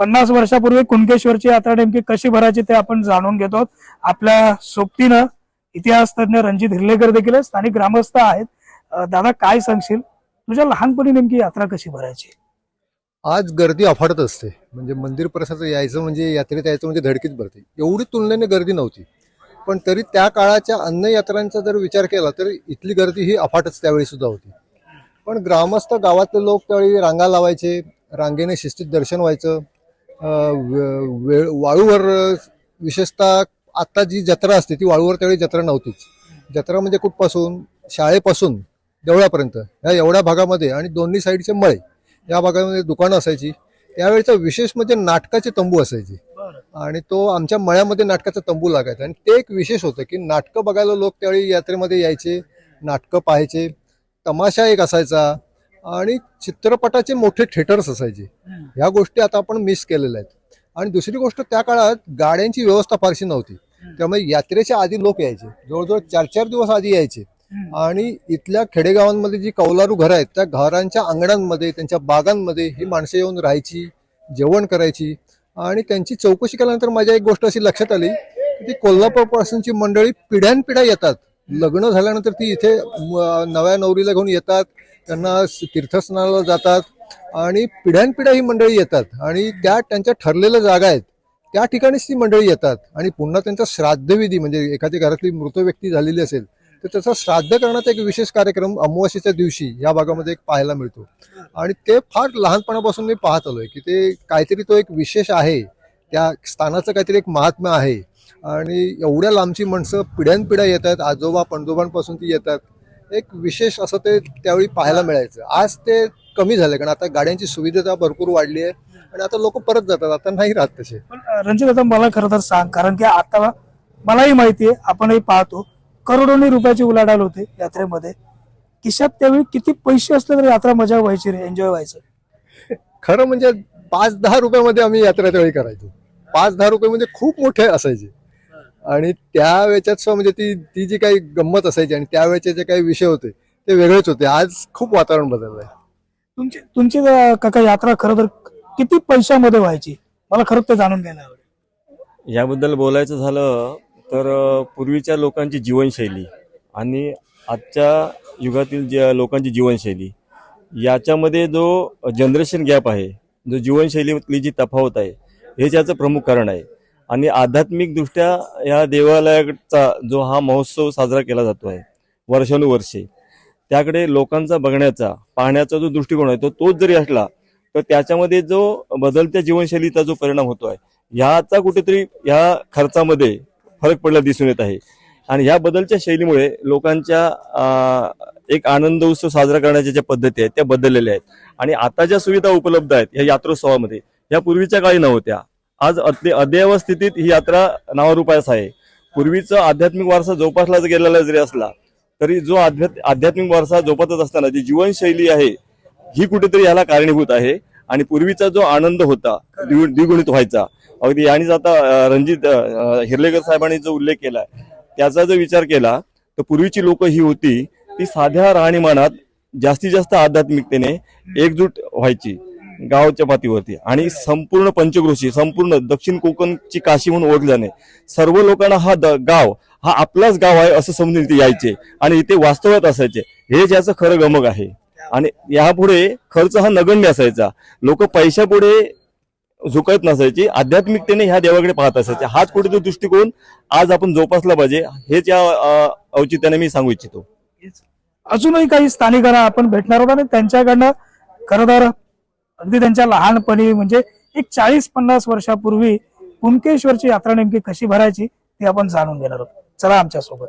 पन्नास वर्षापूर्वी कुणकेश्वरची यात्रा नेमकी कशी भरायची ते आपण जाणून घेतो आपल्या सोबतीनं इतिहास तज्ञ रणजित हिरलेकर देखील स्थानिक ग्रामस्थ आहेत. दादा काय सांगशील? तुझ्या लहानपणी नेमकी यात्रा कशी भरायची? आज गर्दी अफाटत असते. म्हणजे मंदिर परिसरात यायचं म्हणजे यात्रेत यायचं म्हणजे धडकीत भरते. एवढी तुलनेने गर्दी नव्हती. पण तरी त्या काळाच्या अन्न यात्रांचा जर विचार केला तर इथली गर्दी ही अफाटच त्यावेळी सुद्धा होती. पण ग्रामस्थ गावातले लोक त्यावेळी रांगा लावायचे रांगेने शिस्तीत दर्शन व्हायचं. वेळ वाळूवर विशेषतः आता जी जत्रा असते ती वाळूवर त्यावेळी जत्रा नव्हतीच. जत्रा म्हणजे कुठपासून? शाळेपासून देवळापर्यंत. ह्या एवढ्या भागामध्ये आणि दोन्ही साईडचे मळे या भागामध्ये दुकानं असायची. त्यावेळेचा विशेष म्हणजे नाटकाचे तंबू असायचे. आणि तो आमच्या मळ्यामध्ये नाटकाचा तंबू लागायचा. आणि ते एक विशेष होतं की नाटकं बघायला लोक त्यावेळी यात्रेमध्ये यायचे नाटकं पाहायचे. तमाशा एक असायचा. आणि चित्रपटाचे मोठे थिएटर्स असायचे. ह्या गोष्टी आता आपण मिस केलेल्या आहेत. आणि दुसरी गोष्ट त्या काळात गाड्यांची व्यवस्था फारशी नव्हती. त्यामुळे यात्रेच्या आधी लोक यायचे. जवळजवळ चार चार दिवस आधी यायचे. आणि इथल्या खेडेगावांमध्ये जी कौलारू घरं आहेत त्या घरांच्या अंगणांमध्ये त्यांच्या बागांमध्ये ही माणसं येऊन राहायची जेवण करायची. आणि त्यांची चौकशी केल्यानंतर माझ्या एक गोष्ट अशी लक्षात आली की ती कोल्हापूरपासूनची मंडळी पिढ्यानपिढ्या येतात. लग्न झाल्यानंतर ती इथे नव्या नवरीला घेऊन येतात. त्यांना स- तीर्थस्नानाला जातात आणि पिढ्यानपिढ्या ही मंडळी येतात. आणि त्या त्यांच्या ठरलेल्या जागा आहेत त्या ठिकाणीच ती मंडळी येतात. आणि पुन्हा त्यांचा श्राद्धविधी म्हणजे एखादी घरातली मृत व्यक्ती झालेली असेल तर त्याचा श्राद्ध करण्याचा एक विशेष कार्यक्रम अमावास्येच्या दिवशी या भागामध्ये एक पाहायला मिळतो. आणि ते फार लहानपणापासून मी पाहत आलोय की ते काहीतरी तो एक विशेष आहे. त्या स्थानाचं काहीतरी एक महात्म्य आहे. आणि एवढ्या लांबची माणसं पिढ्यानपिढ्या येतात आजोबा पणजोबांपासून ती येतात. एक विशेष असं ते त्यावेळी पाहायला मिळायचं. आज ते कमी झालं कारण आता गाड्यांची सुविधा भरपूर वाढली आहे आणि आता लोक परत जातात आता नाही राहत तसे. पण रणजित आता मला खरं तर सांग कारण की आता मलाही माहिती आहे आपणही पाहतो करोडोनी रुपयाची उलाढाल होते यात्रेमध्ये. खिशात त्यावेळी किती पैसे असले तरी यात्रा मजा व्हायची रे एन्जॉय व्हायचं. खरं म्हणजे पाच दहा रुपयामध्ये आम्ही यात्रा त्यावेळी करायचो. पाच दहा रुपये म्हणजे खूप मोठे असायचे. आणि त्या वेळच्यात म्हणजे ती ती जी काही गंमत असायची आणि त्यावेळेचे जे काही विषय होते ते वेगळेच होते. आज खूप वातावरण बदललंय. तुमची तुमची अं, काका यात्रा खरं तर किती पैशामध्ये व्हायची? मला खरं ते जाणून घ्यायला आवडेल. याबद्दल बोलायचं झालं तर अ, पूर्वीच्या लोकांची जीवनशैली आणि आजच्या युगातील ज्या लोकांची जीवनशैली याच्यामध्ये जो जनरेशन गॅप आहे जो जीवनशैलीतली जी तफावत आहे हेच याचं प्रमुख कारण आहे. आणि आध्यात्मिकदृष्ट्या या देवालयाचा जो हा महोत्सव साजरा केला जातो आहे वर्षानुवर्षे त्याकडे लोकांचा बघण्याचा पाहण्याचा जो दृष्टिकोन आहे तो तोच जरी असला तर त्याच्यामध्ये जो बदलत्या जीवनशैलीचा जो परिणाम होतो आहे ह्याचा कुठेतरी ह्या खर्चामध्ये फरक पडला दिसून येत आहे. आणि ह्या बदलच्या शैलीमुळे लोकांच्या एक आनंद उत्सव साजरा करण्याच्या ज्या पद्धती आहेत त्या बदललेल्या आहेत. आणि आता ज्या सुविधा उपलब्ध आहेत या यात्रोत्सवामध्ये या पूर्वीच्या काळी नव्हत्या. आज अद्य अद्ययावत स्थितीत ही यात्रा नावारूपास आहे. पूर्वीचा आध्यात्मिक वारसा जोपासला गेलेला जरी असला तरी जो आध्यात्म आध्यात्मिक वारसा जोपासत असताना जी जीवनशैली आहे ही कुठेतरी याला कारणीभूत आहे. आणि पूर्वीचा जो आनंद होता द्विगुणित व्हायचा अगदी यांनीच आता रणजित हिरलेकर साहेबांनी जो उल्लेख केला त्याचा जर विचार केला तर पूर्वीची लोक ही होती ती साध्या राहणीमानात जास्तीत जास्त आध्यात्मिकतेने एकजूट व्हायची. गावच्या पातळीवरती आणि संपूर्ण पंचक्रोशी संपूर्ण दक्षिण कोकणची काशी म्हणून ओळखली जाणे. सर्व लोकांना हा गाव हा आपलाच गाव आहे असं समजून इथे यायचे. आणि इथे वास्तव्यात असायचे. हे ज्याचं खरं गमक आहे. आणि यापुढे खर्च हा नगण्य असायचा. लोक पैशापुढे झुकत नसायची. आध्यात्मिकतेने ह्या देवाकडे पाहत असायचे. हाच कुठेतरी दृष्टिकोन आज आपण जोपासला पाहिजे. हेच या औचित्याने मी सांगू इच्छितो. अजूनही काही स्थानिकांना आपण भेटणार आहोत आणि त्यांच्याकडनं खरं तर अगदी त्यांच्या लहानपणी म्हणजे एक चाळीस पन्नास वर्षापूर्वी कुणकेश्वरची यात्रा नेमकी कशी भरायची ते आपण जाणून घेणार आहोत. चला आमच्यासोबत